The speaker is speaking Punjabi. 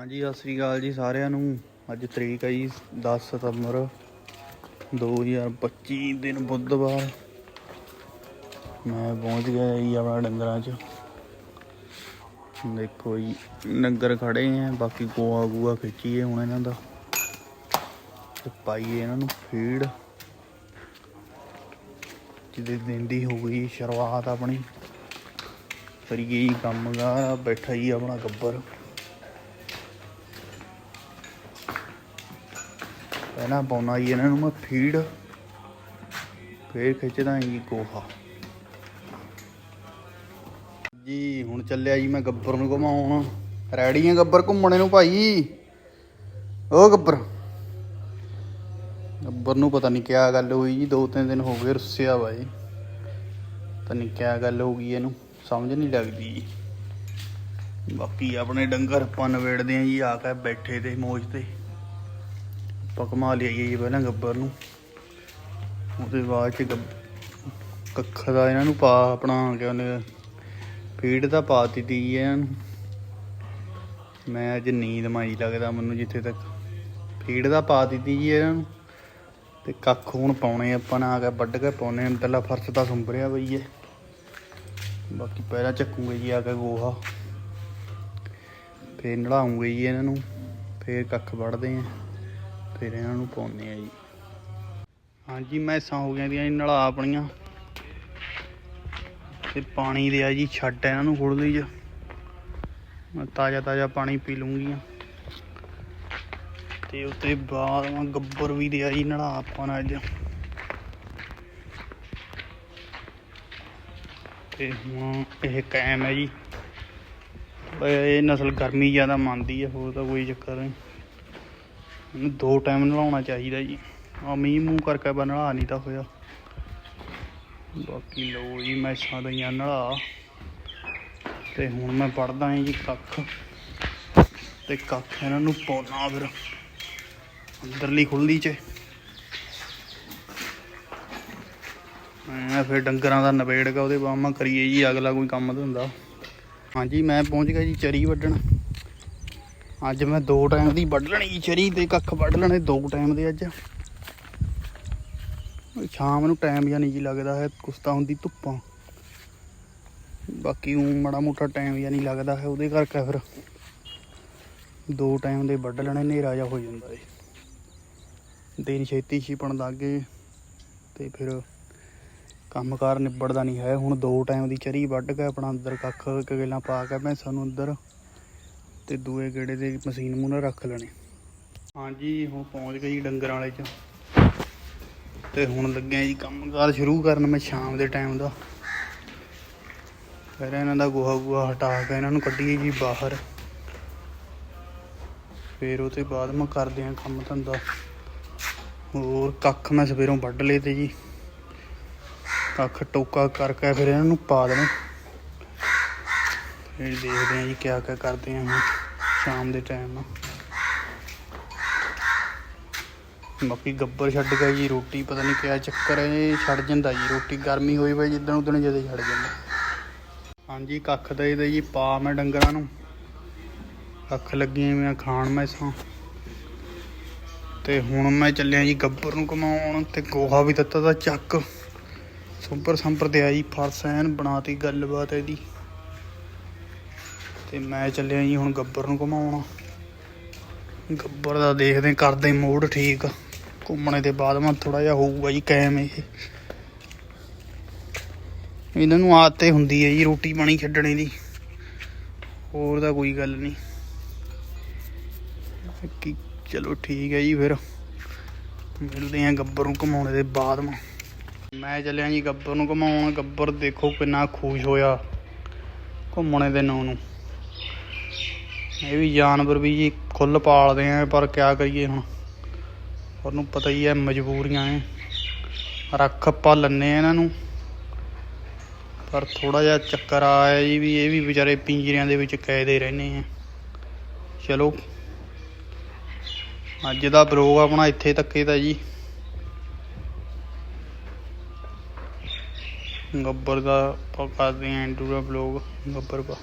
ਹਾਂਜੀ, ਸਤਿ ਸ੍ਰੀ ਅਕਾਲ ਜੀ ਸਾਰਿਆਂ ਨੂੰ। ਅੱਜ ਤਰੀਕ ਹੈ ਜੀ 10 ਸਤੰਬਰ 2025 ਦਿਨ ਬੁੱਧਵਾਰ। ਮੈਂ ਪਹੁੰਚ ਗਿਆ ਜੀ ਆਪਣਾ ਡੰਗਰਾਂ 'ਚ। ਦੇਖੋ ਜੀ, ਡੰਗਰ ਖੜੇ ਆ, ਬਾਕੀ ਗੋਆ ਗੂਆ ਖਿੱਚੀਏ ਹੁਣ ਇਹਨਾਂ ਦਾ। ਤੇ ਪਾਈਏ ਇਹਨਾਂ ਨੂੰ ਫੀਡ। ਜਿਹਦੇ ਦਿਨ ਦੀ ਹੋ ਗਈ ਸ਼ੁਰੂਆਤ ਆਪਣੀ। ਕਰੀਏ ਜੀ ਕੰਮ ਦਾ ਬੈਠਾ ਜੀ ਆਪਣਾ ਗੱਬਰ। ਪਹਿਲਾਂ ਪਾਉਣਾ ਜੀ ਇਹਨਾਂ ਨੂੰ ਮੈਂ ਫੀਡ, ਫੇਰ ਖਿੱਚਦਾ ਜੀ ਗੋਹਾ। ਜੀ, ਹੁਣ ਚੱਲਿਆ ਜੀ ਮੈਂ ਗੱਬਰ ਨੂੰ ਘੁਮਾਉਣ। ਰੈਡੀ ਆ ਗੱਬਰ ਘੁੰਮਣੇ ਨੂੰ ਭਾਈ? ਓ ਗੱਬਰ। ਗੱਬਰ ਨੂੰ ਪਤਾ ਨਹੀਂ ਕਿਆ ਗੱਲ ਹੋਈ ਜੀ, ਦੋ ਤਿੰਨ ਦਿਨ ਹੋ ਗਏ ਰੁੱਸਿਆ ਵਾ ਇਹ। ਪਤਾ ਨਹੀਂ ਕਿਆ ਗੱਲ ਹੋ ਗਈ ਇਹਨੂੰ, ਸਮਝ ਨਹੀਂ ਲੱਗਦੀ ਜੀ। ਬਾਕੀ ਆਪਣੇ ਡੰਗਰ ਆਪਾਂ ਨਵੇੜਦੇ ਆ ਜੀ, ਆ ਕੇ ਬੈਠੇ ਤੇ ਮੋਜ ਤੇ। ਆਪਾਂ ਘੁਮਾ ਲਿਆਈਏ ਜੀ ਪਹਿਲਾਂ ਗੱਬਰ ਨੂੰ। ਉਹਦੇ ਬਾਅਦ ਚ ਗੱਬ- ਕੱਖ ਦਾ ਇਹਨਾਂ ਨੂੰ ਪਾ ਆਪਣਾ ਕਹਿੰਦੇ ਫੀਡ ਤਾਂ ਪਾ ਦਿੱਤੀ ਜੀ ਇਹਨਾਂ ਨੂੰ। ਮੈਂ ਅੱਜ ਨੀਂਦ ਮਾਈ ਲੱਗਦਾ ਮੈਨੂੰ ਜਿੱਥੇ ਤੱਕ। ਫੀਡ ਦਾ ਪਾ ਦਿੱਤੀ ਜੀ ਇਹਨਾਂ ਨੂੰ। ਤੇ ਕੱਖ ਹੁਣ ਪਾਉਣੇ ਆਪਾਂ ਨਾ ਆ ਕੇ ਵੱਢ ਕੇ ਪਾਉਣੇ ਆ ਫਰਸ਼ ਤਾਂ ਸੁੰਬਰਿਆ ਬਈ ਹੈ ਬਾਕੀ ਪਹਿਲਾਂ ਚੱਕੂਗੇ ਜੀ ਆ ਕੇ ਗੋਹਾ। ਫੇਰ ਨਲਾਉਂਗੇ ਜੀ ਇਹਨਾਂ ਨੂੰ। ਫੇਰ ਕੱਖ ਵੱਢਦੇ ਆ। ਫਿਰ ਇਹਨਾਂ ਨੂੰ ਪਾਉਂਦੇ ਆ ਜੀ। ਹਾਂਜੀ, ਮੈਸਾਂ ਹੋ ਗਈਆਂ ਦੀਆਂ ਜੀ ਆਪਣੀਆਂ। ਤੇ ਪਾਣੀ ਦੇ ਆ ਜੀ, ਛੱਡ ਇਹਨਾਂ ਨੂੰ ਖੁਰਲੀ 'ਚ। ਮੈਂ ਤਾਜ਼ਾ ਤਾਜ਼ਾ ਪਾਣੀ ਪੀ ਲੂੰਗੀਆਂ। ਤੇ ਉਤੇ ਬਾਅਦ ਮੈਂ ਗੱਬਰ ਵੀ ਦੇ ਆ ਜੀ, ਨਲਾ ਆਪਾਂ ਨੇ ਅੱਜ। ਤੇ ਹੁਣ ਇਹ ਕਾਇਮ ਹੈ ਜੀ। ਇਹ ਨਸਲ ਗਰਮੀ ਜ਼ਿਆਦਾ ਮੰਨਦੀ ਹੈ ਹੋਰ ਤਾਂ ਕੋਈ ਚੱਕਰ ਨਹੀਂ। ਇਹਨੂੰ ਦੋ ਟਾਈਮ ਨਲਾਉਣਾ ਚਾਹੀਦਾ ਜੀ। ਆ ਮੀਂਹ ਮੂੰਹ ਕਰਕੇ ਬਾ ਨਲਾ ਨਹੀਂ ਤਾਂ ਹੋਇਆ। ਬਾਕੀ ਲੋ ਜੀ ਮੈਸਾਂ ਦਈਆਂ ਨਲਾ ਤੇ ਹੁਣ ਮੈਂ ਪੜਦਾ ਹਾਂ ਜੀ ਕੱਖ। ਤੇ ਕੱਖ ਇਹਨਾਂ ਨੂੰ ਪਾਉਣਾ ਫਿਰ। ਅੰਦਰਲੀ ਖੁੱਲਦੀ ਚ। ਮੈਂ ਫਿਰ ਡੰਗਰਾਂ ਦਾ ਨਵੇੜ ਕੇ ਉਹਦੇ ਬਾਅਦ ਮੈਂ ਕਰੀਏ ਜੀ, ਅਗਲਾ ਕੋਈ ਕੰਮ ਧੰਦਾ। ਹਾਂਜੀ, ਮੈਂ ਪਹੁੰਚ ਗਿਆ ਜੀ ਚਰੀ ਵੱਢਣ। ਅੱਜ ਮੈਂ ਦੋ ਟਾਈਮ ਦੀ ਵੱਢ ਲੈਣੀ ਚਰੀ ਤੇ ਕੱਖ ਵੱਢ ਲੈਣੇ, ਦੋ ਟਾਈਮ ਦੇ ਅੱਜ। ਸ਼ਾਮ ਨੂੰ ਟਾਈਮ ਜਾਂ ਨਹੀਂ ਜੀ ਲੱਗਦਾ ਹੈ, ਕੁਸ਼ਤਾ ਹੁੰਦੀ ਧੁੱਪਾਂ। ਬਾਕੀ ਉਹ ਮਾੜਾ ਮੋਟਾ ਟਾਈਮ ਜਾਂ ਨਹੀਂ ਲੱਗਦਾ ਹੈ ਉਹਦੇ ਕਰਕੇ ਫਿਰ ਦੋ ਟਾਈਮ ਦੇ ਵੱਢ ਲੈਣੇ, ਹਨੇਰਾ ਜਾ ਹੋ ਜਾਂਦਾ ਏ ਦਿਨ ਛੇਤੀ ਛਿਪਣ ਲੱਗ ਗਏ ਤੇ ਫਿਰ ਕੰਮਕਾਰ ਨਿਬੜਦਾ ਨਹੀਂ ਹੈ। ਹੁਣ ਦੋ ਟਾਈਮ ਦੀ ਚਰੀ ਵੱਢ ਕੇ ਆਪਣਾ ਅੰਦਰ ਕੱਖ ਕਗੇਲਾਂ ਪਾ ਕੇ ਮੈਂ ਨੂੰ ਅੰਦਰ ਤੇ ਦੂਏ ਗੇੜੇ ਦੇ ਮਸ਼ੀਨ ਮੂਹਰੇ ਰੱਖ ਲੈਣੇ। ਹਾਂਜੀ, ਹੁਣ ਪਹੁੰਚ ਗਏ ਜੀ ਡੰਗਰਾਂ ਵਾਲੇ ਚ। ਤੇ ਹੁਣ ਲੱਗਿਆ ਜੀ ਕੰਮਕਾਰ ਸ਼ੁਰੂ ਕਰਨ ਮੈਂ ਸ਼ਾਮ ਦੇ ਟਾਈਮ ਦਾ। ਫਿਰ ਇਹਨਾਂ ਦਾ ਗੋਹਾ ਗੋਹਾ ਹਟਾ ਕੇ ਇਹਨਾਂ ਨੂੰ ਕੱਢੀਏ ਜੀ ਬਾਹਰ। ਫਿਰ ਉਹ ਤੋਂ ਬਾਅਦ ਮੈਂ ਕਰਦੇ ਆ ਕੰਮ ਧੰਦਾ। ਹੋਰ ਕੱਖ ਮੈਂ ਸਵੇਰੋਂ ਵੱਢ ਲਏ ਤੇ ਜੀ। ਕੱਖ ਟੋਕਾ ਕਰਕੇ ਫਿਰ ਇਹਨਾਂ ਨੂੰ ਪਾ ਦੇਣਾ। ਫਿਰ ਦੇਖਦੇ ਆ ਜੀ ਕਿਆ ਕਿਆ ਕਰਦੇ ਆ ਹੁਣ ਸ਼ਾਮ ਦੇ ਟਾਈਮ ਬਾਕੀ ਗੱਬਰ ਛੱਡ ਗਿਆ ਜੀ, ਰੋਟੀ ਪਤਾ ਨਹੀਂ ਕਿਆ ਚੱਕਰ ਹੈ ਛੱਡ ਜਾਂਦਾ ਜੀ। ਰੋਟੀ ਗਰਮੀ ਹੋਈ ਪਈ ਜਿੱਦਣ ਉਦਣ ਜਦੇ ਛੱਡ ਜਾਂਦਾ। ਹਾਂਜੀ, ਕੱਖ ਦਾ ਇਹਦਾ ਜੀ ਪਾ ਮੈਂ ਡੰਗਰਾਂ ਨੂੰ। ਕੱਖ ਲੱਗੀਆਂ ਮੈਂ ਖਾਣ ਮੈਂ ਸਾਂ ਤੇ ਹੁਣ ਮੈਂ ਚੱਲਿਆ ਜੀ ਗੱਬਰ ਨੂੰ ਕਮਾਉਣ ਤੇ ਗੋਹਾ ਵੀ ਦਿੱਤਾ ਦਾ ਚੱਕ। ਸੁੰਪਰ ਸੰਪਰ ਤੇ ਆਈ ਫਰਸ ਐਨ, ਬਣਾਤੀ ਗੱਲਬਾਤ ਇਹਦੀ। ਤੇ ਮੈਂ ਚੱਲਿਆ ਜੀ ਹੁਣ ਗੱਬਰ ਨੂੰ ਘੁਮਾਉਣ। ਗੱਬਰ ਦਾ ਦੇਖਦੇ ਕਰਦੇ ਮੂਡ ਠੀਕ। ਘੁੰਮਣੇ ਦੇ ਬਾਅਦ ਮੈਂ ਥੋੜਾ ਜਿਹਾ ਹੋਊਗਾ ਜੀ ਕਾਇਮ ਇਹ। ਇਹਨਾਂ ਨੂੰ ਆਦਤ ਹੁੰਦੀ ਹੈ ਜੀ ਰੋਟੀ ਪਾਣੀ ਛੱਡਣੇ ਦੀ। ਹੋਰ ਤਾਂ ਕੋਈ ਗੱਲ ਨਹੀਂ। ਕਿ ਚਲੋ ਠੀਕ ਹੈ ਜੀ ਫਿਰ। ਮਿਲਦੇ ਆਂ ਗੱਬਰ ਨੂੰ ਘਮਾਉਣੇ ਦੇ ਬਾਅਦ ਮੈਂ। ਮੈਂ ਚੱਲਿਆ ਜੀ ਗੱਬਰ ਨੂੰ ਘਮਾਉਣ। ਗੱਬਰ ਦੇਖੋ ਕਿੰਨਾ ਖੁਸ਼ ਹੋਇਆ। ਘੁੰਮਣੇ ਦੇ ਨਾਂ ਨੂੰ। ਇਹ ਵੀ ਜਾਨਵਰ ਵੀ ਜੀ ਖੁੱਲ ਪਾਲਦੇ ਆ, ਪਰ ਕਿਆ ਕਰੀਏ ਹੁਣ? ਤੁਹਾਨੂੰ ਪਤਾ ਹੀ ਹੈ ਮਜਬੂਰੀਆਂ ਐ। ਰੱਖ ਆਪਾਂ ਲੰਨੇ ਇਹਨਾਂ ਨੂੰ। ਪਰ ਥੋੜਾ ਜਿਹਾ ਚੱਕਰ ਆਇਆ ਜੀ ਵੀ ਇਹ ਵੀ ਵਿਚਾਰੇ ਪਿੰਜਰਿਆਂ ਦੇ ਵਿੱਚ ਕੈਦੇ ਰਹਿੰਦੇ ਆ। ਚਲੋ, ਅੱਜ ਦਾ ਬਲੌਗ ਆਪਣਾ ਇੱਥੇ ਤੱਕੇ ਤਾਂ ਜੀ। ਗੱਬਰ ਦਾ ਆਪਾਂ ਕਰਦੇ ਆਂ ਐਂਡੂ ਦਾ ਬਲੌਗ, ਗੱਬਰ ਦਾ।